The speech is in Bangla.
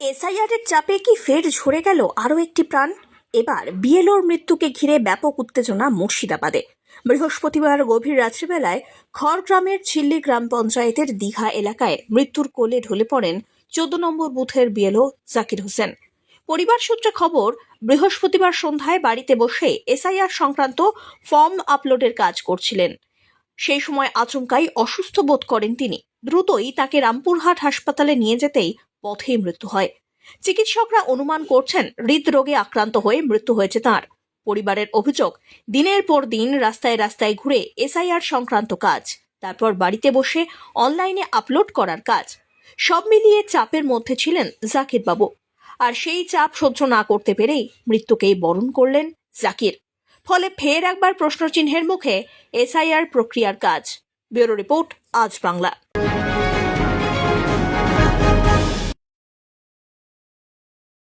এসআইআরের চাপে কি ফের ঝরে গেল আরও একটি প্রাণ? এবার বিএলওর মৃত্যুকে ঘিরে ব্যাপক উত্তেজনা মুর্শিদাবাদে। বৃহস্পতিবার গভীর রাত্রিবেলায় খড়গ্রামের ছিল্লি গ্রাম পঞ্চায়েতের দীঘা এলাকায় মৃত্যুর কোলে ঢলে পড়েন চোদ্দ নম্বর বুথের বিএলও জাকির হোসেন। পরিবার সূত্রে খবর, বৃহস্পতিবার সন্ধ্যায় বাড়িতে বসে এসআইআর সংক্রান্ত ফর্ম আপলোডের কাজ করছিলেন। সেই সময় আচমকাই অসুস্থ বোধ করেন তিনি। দ্রুতই তাকে রামপুরহাট হাসপাতালে নিয়ে যেতেই পথেই মৃত্যু হয়। চিকিৎসকরা অনুমান করছেন, হৃদরোগে আক্রান্ত হয়ে মৃত্যু হয়েছে তার। পরিবারের অভিযোগ, দিনের পর দিন রাস্তায় রাস্তায় ঘুরে এসআইআর সংক্রান্ত কাজ, তারপর বাড়িতে বসে অনলাইনে আপলোড করার কাজ। সব মিলিয়ে চাপের মধ্যে ছিলেন জাকির বাবু আর সেই চাপ সহ্য না করতে পেরেই মৃত্যুকেই বরণ করলেন জাকির। ফলে ফের একবার প্রশ্নচিহ্নের মুখে এসআইআর প্রক্রিয়ার কাজ। ব্যুরো রিপোর্ট, আজ বাংলা।